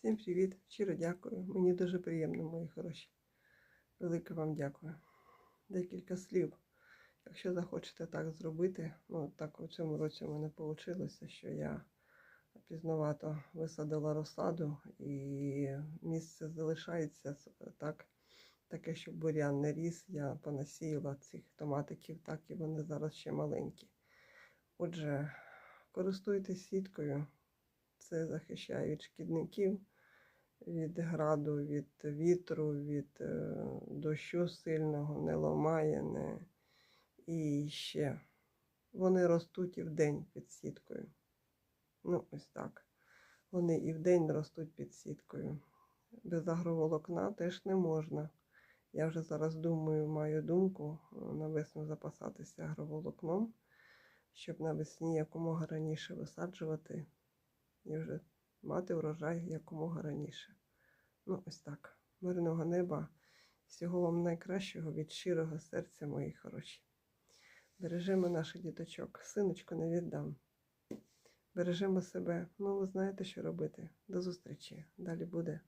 Всім привіт, щиро дякую. Мені дуже приємно, мої хороші. Велике вам дякую. Декілька слів. Якщо захочете так зробити, ну так у цьому році в мене вийшло, що я пізновато висадила розсаду і місце залишається так, таке, щоб бурян не ріс. Я понасіяла цих томатиків, так і вони зараз ще маленькі. Отже, користуйтесь сіткою. Це захищає від шкідників, від граду, від вітру, від е, дощу сильного, не ламає, не... і ще вони ростуть і вдень під сіткою. Ну, ось так. Вони і вдень ростуть під сіткою. Без агроволокна теж не можна. Я вже зараз думаю, маю думку е, на весну запасатися агроволокном, щоб навесні якомога раніше висаджувати і вже мати врожай якомога раніше. Ну, ось так. Мирного неба. Всього вам найкращого від щирого серця, мої хороші. Бережемо наших діточок. Синочку не віддам. Бережемо себе. Ну, ви знаєте, що робити. До зустрічі. Далі буде.